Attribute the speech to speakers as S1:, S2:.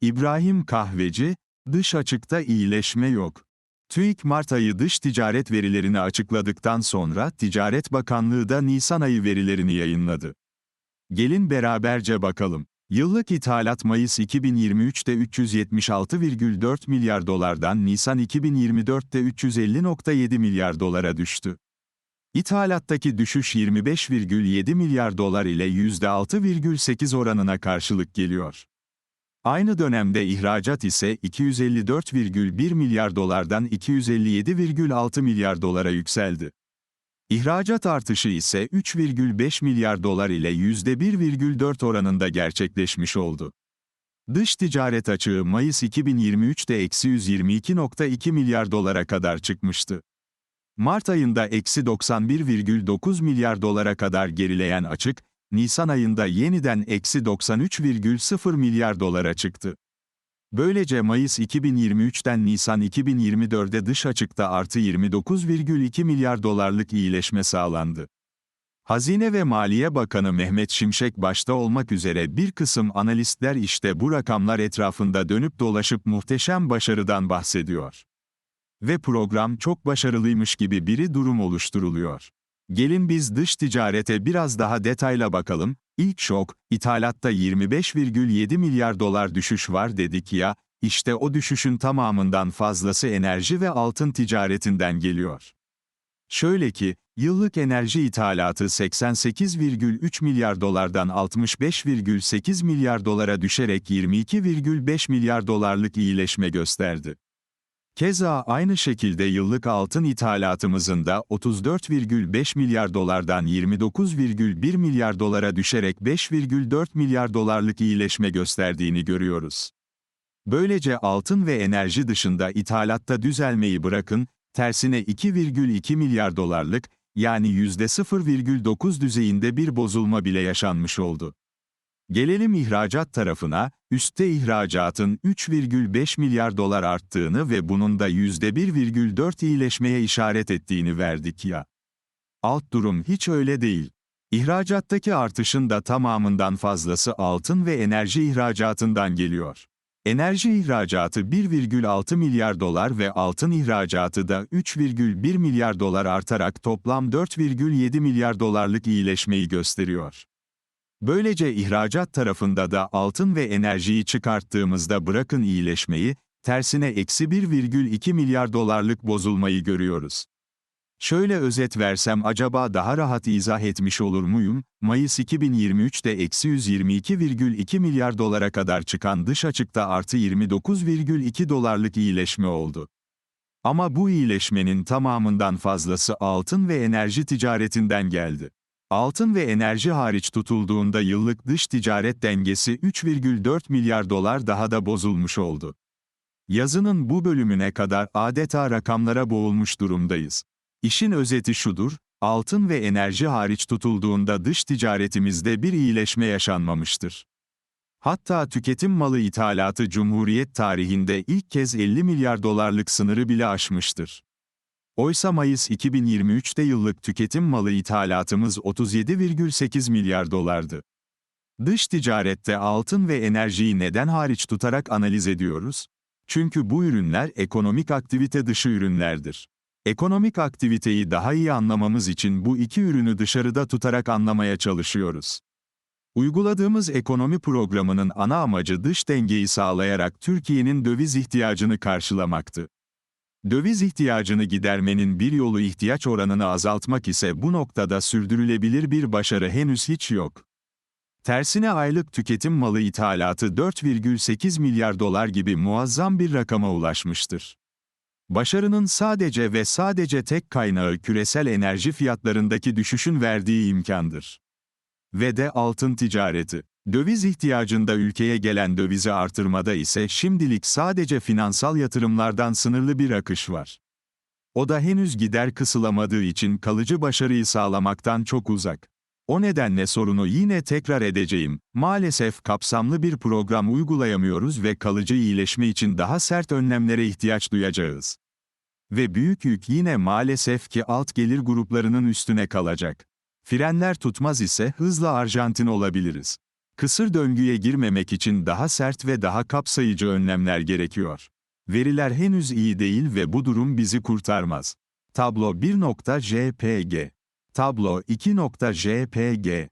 S1: İbrahim Kahveci, dış açıkta iyileşme yok. TÜİK Mart ayı dış ticaret verilerini açıkladıktan sonra Ticaret Bakanlığı da Nisan ayı verilerini yayınladı. Gelin beraberce bakalım. Yıllık ithalat Mayıs 2023'te 376,4 milyar dolardan Nisan 2024'te 350,7 milyar dolara düştü. İthalattaki düşüş 25,7 milyar dolar ile %6,8 oranına karşılık geliyor. Aynı dönemde ihracat ise 254,1 milyar dolardan 257,6 milyar dolara yükseldi. İhracat artışı ise 3,5 milyar dolar ile %1,4 oranında gerçekleşmiş oldu. Dış ticaret açığı Mayıs 2023'te eksi 122,2 milyar dolara kadar çıkmıştı. Mart ayında eksi 91,9 milyar dolara kadar gerileyen açık, Nisan ayında yeniden eksi 93,0 milyar dolara çıktı. Böylece Mayıs 2023'ten Nisan 2024'de dış açıkta artı 29,2 milyar dolarlık iyileşme sağlandı. Hazine ve Maliye Bakanı Mehmet Şimşek başta olmak üzere bir kısım analistler işte bu rakamlar etrafında dönüp dolaşıp muhteşem başarıdan bahsediyor. Ve program çok başarılıymış gibi biri durum oluşturuluyor. Gelin biz dış ticarete biraz daha detayla bakalım. İlk şok, ithalatta 25,7 milyar dolar düşüş var dedik ya, işte o düşüşün tamamından fazlası enerji ve altın ticaretinden geliyor. Şöyle ki, yıllık enerji ithalatı 88,3 milyar dolardan 65,8 milyar dolara düşerek 22,5 milyar dolarlık iyileşme gösterdi. Keza aynı şekilde yıllık altın ithalatımızın da 34,5 milyar dolardan 29,1 milyar dolara düşerek 5,4 milyar dolarlık iyileşme gösterdiğini görüyoruz. Böylece altın ve enerji dışında ithalatta düzelmeyi bırakın, tersine 2,2 milyar dolarlık, yani %0,9 düzeyinde bir bozulma bile yaşanmış oldu. Gelelim ihracat tarafına, üstte ihracatın 3,5 milyar dolar arttığını ve bunun da %1,4 iyileşmeye işaret ettiğini verdik ya. Alt durum hiç öyle değil. İhracattaki artışın da tamamından fazlası altın ve enerji ihracatından geliyor. Enerji ihracatı 1,6 milyar dolar ve altın ihracatı da 3,1 milyar dolar artarak toplam 4,7 milyar dolarlık iyileşmeyi gösteriyor. Böylece ihracat tarafında da altın ve enerjiyi çıkarttığımızda bırakın iyileşmeyi, tersine eksi 1,2 milyar dolarlık bozulmayı görüyoruz. Şöyle özet versem acaba daha rahat izah etmiş olur muyum? Mayıs 2023'te eksi 122,2 milyar dolara kadar çıkan dış açıkta artı 29,2 dolarlık iyileşme oldu. Ama bu iyileşmenin tamamından fazlası altın ve enerji ticaretinden geldi. Altın ve enerji hariç tutulduğunda yıllık dış ticaret dengesi 3,4 milyar dolar daha da bozulmuş oldu. Yazının bu bölümüne kadar adeta rakamlara boğulmuş durumdayız. İşin özeti şudur, altın ve enerji hariç tutulduğunda dış ticaretimizde bir iyileşme yaşanmamıştır. Hatta tüketim malı ithalatı Cumhuriyet tarihinde ilk kez 50 milyar dolarlık sınırı bile aşmıştır. Oysa Mayıs 2023'te yıllık tüketim malı ithalatımız 37,8 milyar dolardı. Dış ticarette altın ve enerjiyi neden hariç tutarak analiz ediyoruz? Çünkü bu ürünler ekonomik aktivite dışı ürünlerdir. Ekonomik aktiviteyi daha iyi anlamamız için bu iki ürünü dışarıda tutarak anlamaya çalışıyoruz. Uyguladığımız ekonomi programının ana amacı dış dengeyi sağlayarak Türkiye'nin döviz ihtiyacını karşılamaktı. Döviz ihtiyacını gidermenin bir yolu ihtiyaç oranını azaltmak ise bu noktada sürdürülebilir bir başarı henüz hiç yok. Tersine aylık tüketim malı ithalatı 4,8 milyar dolar gibi muazzam bir rakama ulaşmıştır. Başarının sadece ve sadece tek kaynağı küresel enerji fiyatlarındaki düşüşün verdiği imkandır. Ve de altın ticareti. Döviz ihtiyacında ülkeye gelen dövizi artırmada ise şimdilik sadece finansal yatırımlardan sınırlı bir akış var. O da henüz gider kısılamadığı için kalıcı başarıyı sağlamaktan çok uzak. O nedenle sorunu yine tekrar edeceğim. Maalesef kapsamlı bir program uygulayamıyoruz ve kalıcı iyileşme için daha sert önlemlere ihtiyaç duyacağız. Ve büyük yük yine maalesef ki alt gelir gruplarının üstüne kalacak. Frenler tutmaz ise hızla Arjantin olabiliriz. Kısır döngüye girmemek için daha sert ve daha kapsayıcı önlemler gerekiyor. Veriler henüz iyi değil ve bu durum bizi kurtarmaz. Tablo 1.jpg Tablo 2.jpg